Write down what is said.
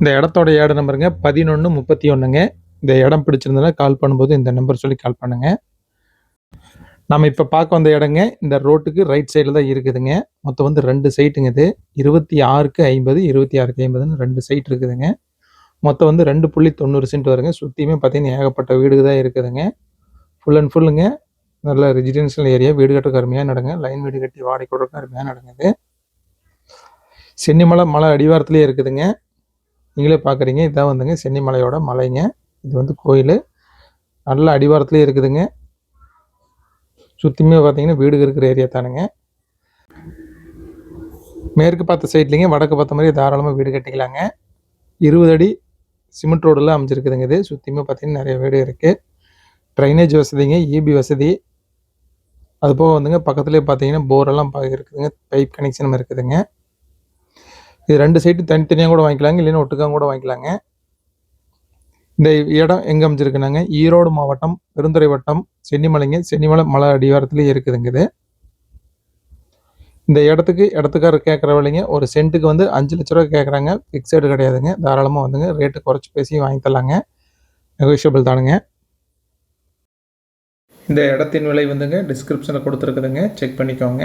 இந்த இடத்தோட ஏடு நம்பருங்க. பதினொன்று முப்பத்தி ஒன்றுங்க இந்த இடம் பிடிச்சிருந்தனா கால் பண்ணும்போது இந்த நம்பர் சொல்லி கால் பண்ணுங்கள் நம்ம இப்போ பார்க்க வந்த இடங்க இந்த ரோட்டுக்கு ரைட் சைடில் தான் இருக்குதுங்க. மொத்தம் வந்து ரெண்டு சைட்டுங்க இது. இருபத்தி ஆறுக்கு ஐம்பது இருபத்தி ஆறுக்கு ஐம்பதுன்னு ரெண்டு சைட் இருக்குதுங்க. மொத்தம் வந்து ரெண்டு புள்ளி தொண்ணூறு சென்ட் வருங்க. சுற்றியுமே பார்த்தீங்கன்னா ஏகப்பட்ட வீடு தான் இருக்குதுங்க. ஃபுல் அண்ட் ஃபுல்லுங்க நல்ல ரெசிடென்ஷியல் ஏரியா வீடு கட்டுறது அருமையாக நடங்க. லைன் வீடு கட்டி வாடகை கொடுக்க அருமையாக நடங்குது சென்னிமலை மலை அடிவாரத்துலேயே இருக்குதுங்க. நீங்களே பார்க்குறீங்க இதான் வந்துங்க சென்னிமலையோட மலைங்க. இது வந்து கோயில். நல்ல அடிவாரத்துலேயே இருக்குதுங்க. சுற்றியுமே பார்த்தீங்கன்னா வீடு இருக்கிற ஏரியா தானுங்க. மேற்கு பார்த்த சைட்லேங்க வடக்கு பார்த்த மாதிரி தாராளமாக வீடு கட்டிக்கலாங்க. இருபது அடி சிமெண்ட் ரோடெல்லாம் அமைஞ்சிருக்குதுங்க இது. சுற்றியுமே பார்த்தீங்கன்னா நிறைய வீடு இருக்குது ட்ரைனேஜ் வசதிங்க இபி வசதி. அது போக வந்துங்க பக்கத்துலேயே பார்த்தீங்கன்னா போரெல்லாம் இருக்குதுங்க. பைப் கனெக்ஷனும் இருக்குதுங்க. இது ரெண்டு சைட்டு தனித்தனியாக கூட வாங்கிக்கலாங்க இல்லைன்னா ஒட்டுக்காக கூட வாங்கிக்கலாங்க. இந்த இடம் எங்கே அமைஞ்சிருக்குனாங்க? ஈரோடு மாவட்டம் பெருந்துறை வட்டம் சென்னிமலைங்க. சென்னிமலை மலை அடிவாரத்துலேயே இருக்குதுங்க இது. இந்த இடத்துக்கு இடத்துக்கார கேட்குற ஒரு சென்ட்டுக்கு வந்து அஞ்சு லட்ச ரூபா கேட்குறாங்க ஃபிக்ஸடு கிடையாதுங்க. தாராளமாக வந்துங்க. ரேட்டு குறைச்சி பேசி வாங்கி தரலாங்க. நெகோஷியபிள் தானுங்க. இந்த இடத்தின் விலை வந்துங்க டிஸ்கிரிப்ஷனில் கொடுத்துருக்குதுங்க. செக் பண்ணிக்கோங்க.